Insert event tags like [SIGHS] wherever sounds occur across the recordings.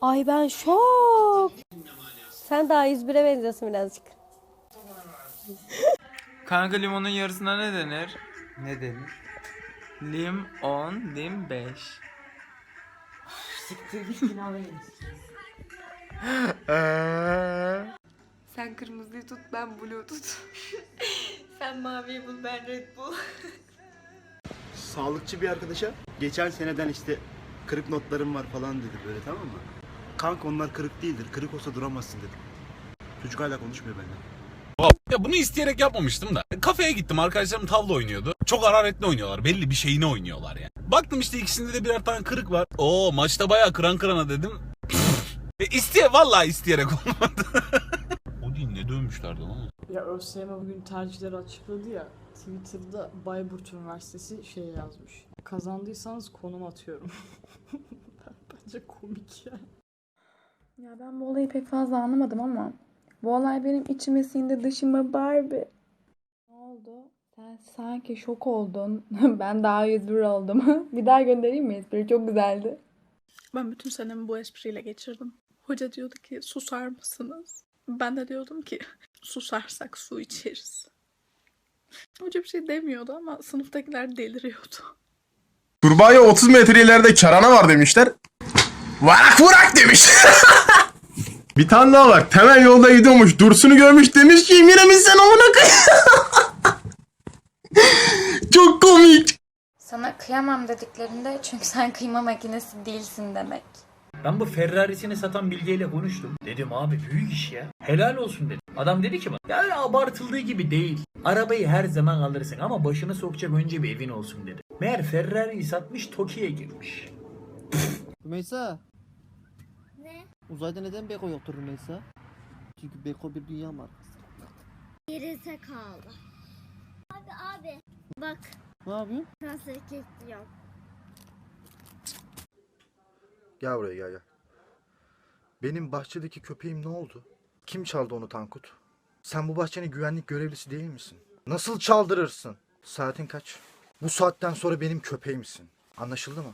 Ay ben şok. Sen daha 101'e benziyorsun birazcık. Kanka limonun yarısına ne denir? Ne denir? Lim 10, lim 5. Siktir git günahına [LAUGHS] Sen kırmızıyı tut, ben blue tut. [LAUGHS] Sen maviyi bul, ben red bull. sağlıkçı bir arkadaşa geçen seneden işte kırık notlarım var falan dedi böyle tamam mı? Kanka onlar kırık değildir. Kırık olsa duramazsın dedim. Çocuk hala konuşmuyor benden. Ya bunu isteyerek yapmamıştım da. Kafeye gittim arkadaşlarım tavla oynuyordu. Çok hararetli oynuyorlar. Belli bir şeyini oynuyorlar yani. Baktım işte ikisinde de birer tane kırık var. Oo maçta bayağı kıran kırana dedim. e, isteye vallahi isteyerek olmadı. [LAUGHS] o değil ne dövmüşlerdi lan. Ya ÖSYM bugün tercihleri açıkladı ya. Twitter'da Bayburt Üniversitesi şey yazmış. Kazandıysanız konum atıyorum. [LAUGHS] Bence komik ya. Ya ben bu olayı pek fazla anlamadım ama bu olay benim içime sindi dışıma Barbie. Ne oldu? Sen sanki şok oldun. [LAUGHS] ben daha 101 oldum. [LAUGHS] bir daha göndereyim mi espri? Çok güzeldi. Ben bütün senemi bu espriyle geçirdim. Hoca diyordu ki susar mısınız? Ben de diyordum ki susarsak su içeriz. Hoca bir şey demiyordu ama sınıftakiler deliriyordu. Kurbağaya 30 metre ileride karana var demişler. Varak vurak demiş. [LAUGHS] bir tane daha var. Temel yolda gidiyormuş. Dursun'u görmüş demiş ki Emir'e sen amına koy. [LAUGHS] Çok komik. Sana kıyamam dediklerinde çünkü sen kıyma makinesi değilsin demek. Ben bu Ferrari'sini satan Bilge ile konuştum. Dedim abi büyük iş ya. Helal olsun dedim. Adam dedi ki bana ya öyle abartıldığı gibi değil. Arabayı her zaman alırsın ama başını sokacak önce bir evin olsun dedi. Meğer Ferrari'yi satmış Toki'ye girmiş. Rümeysa. Uzayda neden Beko yoktur Rümeysa? Çünkü Beko bir dünya markası. Gerizekalı. Abi abi. Bak Ne yapıyorsun? nasıl kekliyorum. Gel buraya gel gel. Benim bahçedeki köpeğim ne oldu? Kim çaldı onu Tankut? Sen bu bahçenin güvenlik görevlisi değil misin? Nasıl çaldırırsın? Saatin kaç? Bu saatten sonra benim köpeğimsin. Anlaşıldı mı?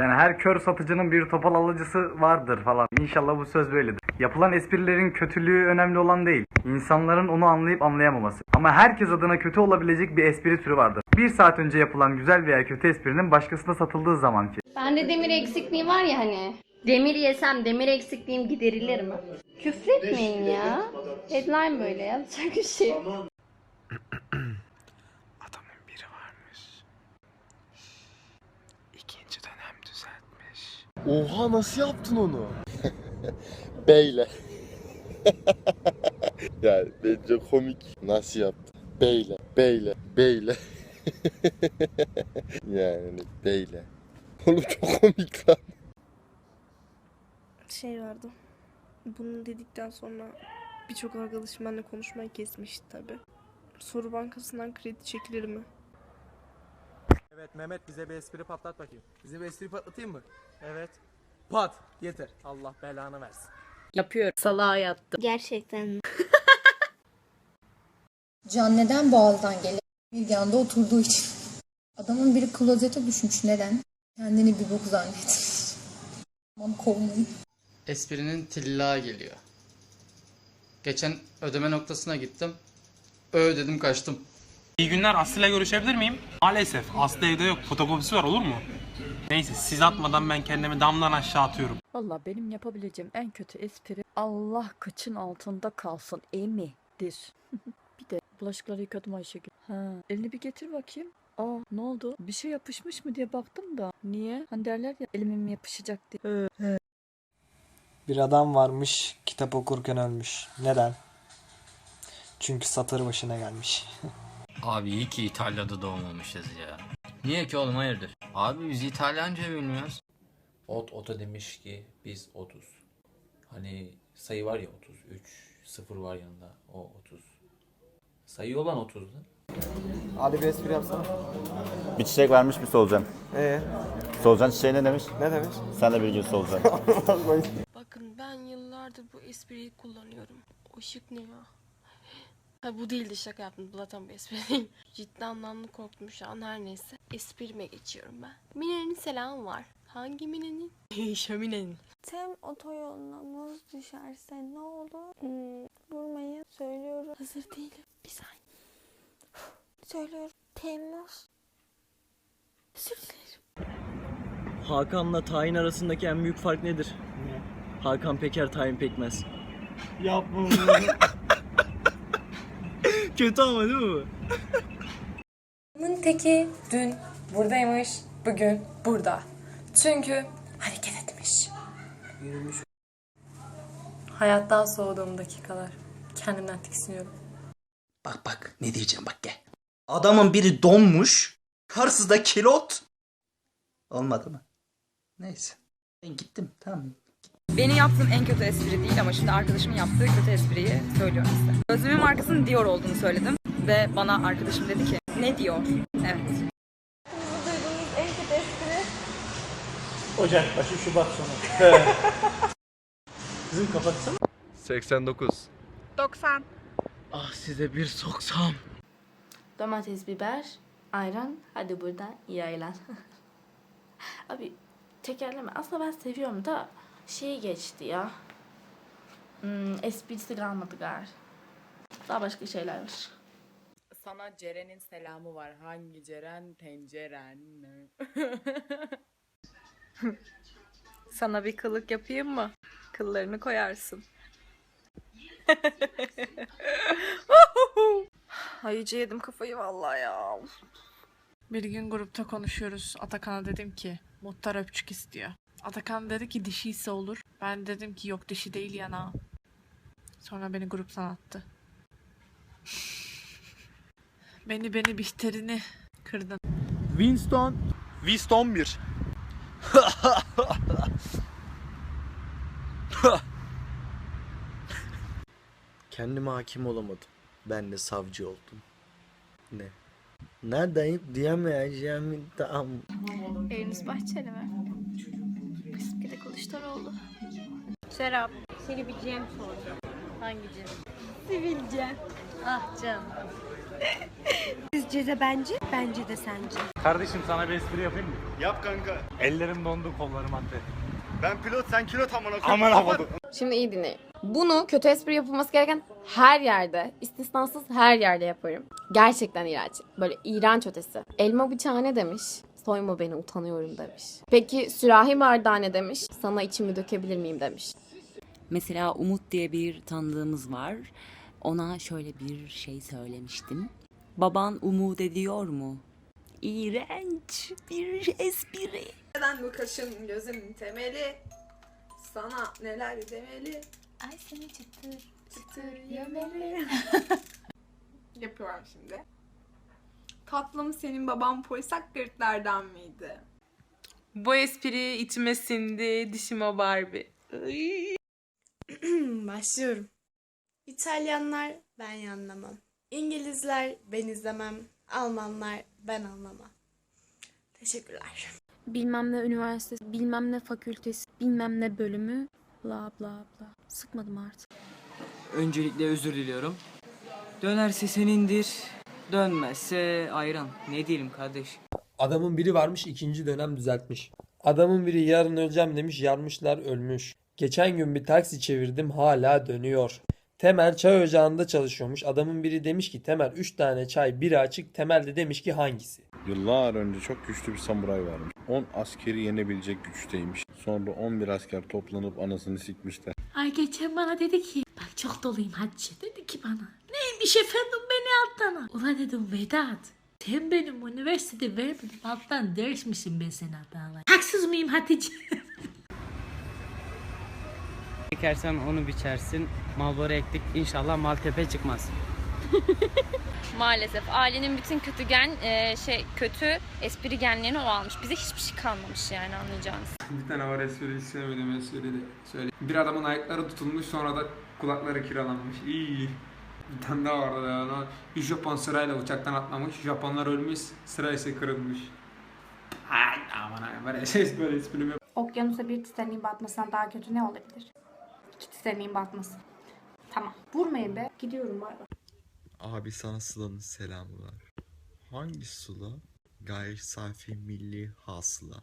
Yani her kör satıcının bir topal alıcısı vardır falan. İnşallah bu söz böyledir. Yapılan esprilerin kötülüğü önemli olan değil. İnsanların onu anlayıp anlayamaması. Ama herkes adına kötü olabilecek bir espri türü vardır. Bir saat önce yapılan güzel veya kötü esprinin başkasına satıldığı zamanki. Bende demir eksikliği var ya hani. Demir yesem demir eksikliğim giderilir mi? Küfretmeyin ya. Headline böyle ya. Çok şey. Adamın biri varmış. İkinci dönem düzeltmiş. Oha nasıl yaptın onu? [LAUGHS] Beyle. [LAUGHS] yani bence komik. Nasıl yaptın? Beyle. Beyle. Beyle. [LAUGHS] yani beyle. Oğlum çok komik lan. Şey vardı. Bunu dedikten sonra birçok arkadaşım benimle konuşmayı kesmişti tabi. Soru bankasından kredi çekilir mi? Evet Mehmet bize bir espri patlat bakayım. Bize bir espri patlatayım mı? Evet. Pat. Yeter. Allah belanı versin. Yapıyorum. Salağa yattım. Gerçekten mi? Can neden boğazdan gelir? Bir yanda oturduğu için. Adamın biri klozete düşmüş. Neden? Kendini bir bok zannetmiş. Aman kovmayın. Esprinin tilla geliyor. Geçen ödeme noktasına gittim. Ö dedim kaçtım. İyi günler Aslı ile görüşebilir miyim? Maalesef Aslı evde yok. Fotokopisi var olur mu? Neyse siz atmadan ben kendimi damdan aşağı atıyorum. Valla benim yapabileceğim en kötü espri Allah kıçın altında kalsın emidir. [LAUGHS] bir de bulaşıkları yıkadım Ayşegül. Ha, elini bir getir bakayım. Aa ne oldu? Bir şey yapışmış mı diye baktım da. Niye? Hani derler ya elimin mi yapışacak diye. Bir adam varmış kitap okurken ölmüş. Neden? Çünkü satır başına gelmiş. [LAUGHS] Abi iyi ki İtalya'da doğmamışız ya. Niye ki oğlum hayırdır? Abi biz İtalyanca bilmiyoruz. Ot ota demiş ki biz 30. Hani sayı var ya 33. Sıfır var yanında. O 30. Sayı olan 30'du. Hadi bir espri yapsana. Bir çiçek vermiş bir solucan. Ee, Solucan çiçeği ne demiş? ne demiş? Sen de bir gün solucan. [LAUGHS] Bakın ben yıllardır bu espriyi kullanıyorum. O şık ne ya? Ha bu değildi şaka yaptım. Bu zaten bir espri değil. [LAUGHS] Ciddi anlamda korktum şu an her neyse. Esprime geçiyorum ben. Mine'nin selamı var. Hangi minenin? [LAUGHS] Şöminenin. Tem otoyoluna muz düşerse ne olur? Hmm, vurmayı söylüyorum. Hazır değilim. Bir saniye. [SIGHS] Söylüyorum. Temmuz. Özür dilerim. Hakan'la tayin arasındaki en büyük fark nedir? Hakan Peker tayin pekmez. Yapma [LAUGHS] Kötü ama değil mi bu? Bunun teki dün buradaymış, bugün burada. Çünkü hareket etmiş. Hayattan soğuduğum dakikalar. Kendimden tiksiniyorum. Bak bak ne diyeceğim bak gel. Adamın biri donmuş. Karşısı da kilot. Olmadı mı? Neyse. Ben gittim tamam. Benim yaptığım en kötü espri değil ama şimdi arkadaşımın yaptığı kötü espriyi söylüyorum size. Gözlüğümün markasının Dior olduğunu söyledim ve bana arkadaşım dedi ki ne Dior? Evet. Duyduğunuz en kötü espri. Ocak başı Şubat sonu. Kızım kapatsana. 89. 90. Ah size bir soksam. Domates, biber, ayran. Hadi buradan iyi ayran. [LAUGHS] Abi tekerleme. Aslında ben seviyorum da şey geçti ya. Hmm, esprisi kalmadı gar. Daha başka şeyler var. Sana Ceren'in selamı var. Hangi Ceren? Tenceren. [LAUGHS] Sana bir kılık yapayım mı? Kıllarını koyarsın. [LAUGHS] Ay iyice yedim kafayı vallahi ya. Bir gün grupta konuşuyoruz. Atakan'a dedim ki muhtar öpücük istiyor. Atakan dedi ki dişi ise olur. Ben dedim ki yok dişi değil yana. Sonra beni gruptan attı. [LAUGHS] beni beni bihterini kırdın. Winston. Winston 1. [LAUGHS] Kendime hakim olamadım. Ben de savcı oldum. Ne? Neredeyim diyemeyeceğim tam. Eviniz bahçeli mi? Serap. Seni bir Cem sordu. Hangi Cem? Sivil Cem. Ah canım. [LAUGHS] Sizce de bence, bence de sence. Kardeşim sana bir espri yapayım mı? Yap kanka. Ellerim dondu kollarım attı. Ben pilot sen kilot amına Aman aman. Şimdi iyi dinleyin. Bunu kötü espri yapılması gereken her yerde, istisnasız her yerde yaparım. Gerçekten iğrenç. Böyle iğrenç ötesi. Elma bıçağı ne demiş? Soyma beni utanıyorum demiş. Peki sürahi bardağı ne demiş? Sana içimi dökebilir miyim demiş. Mesela Umut diye bir tanıdığımız var. Ona şöyle bir şey söylemiştim. Baban umut ediyor mu? İğrenç bir espri. Neden bu kaşın gözümün temeli? Sana neler demeli? Ay seni çıtır çıtır yemeli. [LAUGHS] Yapıyorum şimdi. Tatlım senin baban polisak gırtlardan mıydı? Bu espri içime sindi. Dişime Barbie. [CLEARS THROAT] Başlıyorum. İtalyanlar ben yanlamam. İngilizler ben izlemem. Almanlar ben anlamam. Teşekkürler. Bilmem ne üniversitesi, bilmem ne fakültesi, bilmem ne bölümü. Bla bla bla. Sıkmadım artık. Öncelikle özür diliyorum. Dönerse senindir. Dönmezse ayran. Ne diyelim kardeş? Adamın biri varmış ikinci dönem düzeltmiş. Adamın biri yarın öleceğim demiş yarmışlar ölmüş. Geçen gün bir taksi çevirdim hala dönüyor. Temel çay ocağında çalışıyormuş. Adamın biri demiş ki Temel 3 tane çay biri açık. Temel de demiş ki hangisi? Yıllar önce çok güçlü bir samuray varmış. 10 askeri yenebilecek güçteymiş. Sonra 11 asker toplanıp anasını sikmişler. Ay geçen bana dedi ki bak çok doluyum Hatice dedi ki bana. Neymiş efendim beni alttan al. Ulan dedim Vedat sen benim üniversitede vermedim alttan ders misin ben seni alttan. Haksız mıyım Hatice? [LAUGHS] Ekersen onu biçersin. Malbora ektik inşallah Maltepe çıkmaz. [LAUGHS] Maalesef ailenin bütün kötü gen, e, şey kötü espri genlerini o almış. Bize hiçbir şey kalmamış yani anlayacağınız. Bir tane var espri sevmedim espri de söyle. Bir adamın ayakları tutulmuş sonra da kulakları kiralanmış. İyi. Bir tane daha vardı yani. Bir Japon sırayla uçaktan atlamış. Japonlar ölmüş. Sıraysa kırılmış. Ay aman ay [LAUGHS] böyle şey böyle espri mi? Okyanusa bir Titanic'in batmasından daha kötü ne olabilir? İki Titanic'in batması. Tamam. Vurmayın be. Gidiyorum bay bay. Abi sana Sıla'nın selamı var. Hangi Sıla? Gayri safi milli hasıla.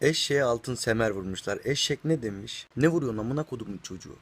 Eşeğe altın semer vurmuşlar. Eşek ne demiş? Ne vuruyorsun amına kodumun çocuğu?